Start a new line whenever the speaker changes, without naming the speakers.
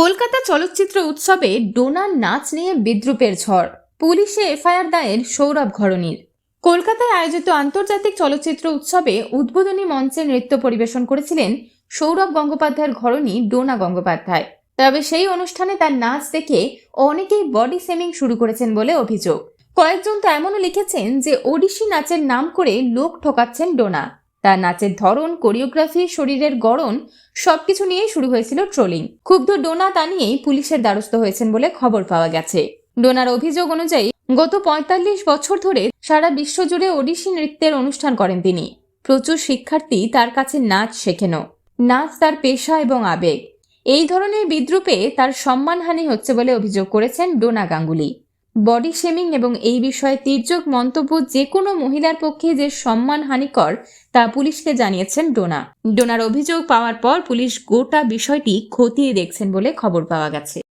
কলকাতা চলচ্চিত্র উৎসবে ডোনার নাচ নিয়ে বিদ্রুপের ঝড়। পুলিশে এফআইআর দায়ের সৌরভ ঘরণীর। কলকাতায় আয়োজিত আন্তর্জাতিক চলচ্চিত্র উৎসবে উদ্বোধনী মঞ্চে নৃত্য পরিবেশন করেছিলেন সৌরভ গঙ্গোপাধ্যায়ের ঘরণী ডোনা গঙ্গোপাধ্যায়। তবে সেই অনুষ্ঠানে তার নাচ দেখে অনেকেই বডি সেমিং শুরু করেছেন বলে অভিযোগ। কয়েকজন তো এমনও লিখেছেন যে ওডিশি নাচের নাম করে লোক ঠকাচ্ছেন ডোনা। তার নাচের ধরন, কোরিওগ্রাফি, শরীরের গড়ন, সবকিছু নিয়েই শুরু হয়েছিল ট্রোলিং। ক্ষুব্ধ ডোনা তা নিয়েই পুলিশের দ্বারস্থ হয়েছেন বলে খবর পাওয়া গেছে। ডোনার অভিযোগ অনুযায়ী, গত পঁয়তাল্লিশ বছর ধরে সারা বিশ্বজুড়ে ওডিশি নৃত্যের অনুষ্ঠান করেন তিনি। প্রচুর শিক্ষার্থী তার কাছে নাচ শেখেন। নাচ তার পেশা এবং আবেগ। এই ধরনের বিদ্রুপে তার সম্মানহানি হচ্ছে বলে অভিযোগ করেছেন ডোনা গাঙ্গুলি। বডি শেমিং এবং এই বিষয়ে তির্যক মন্তব্য যে কোনো মহিলার পক্ষে যে সম্মান হানিকর, তা পুলিশকে জানিয়েছেন ডোনা। ডোনার অভিযোগ পাওয়ার পর পুলিশ গোটা বিষয়টি খতিয়ে দেখছেন বলে খবর পাওয়া গেছে।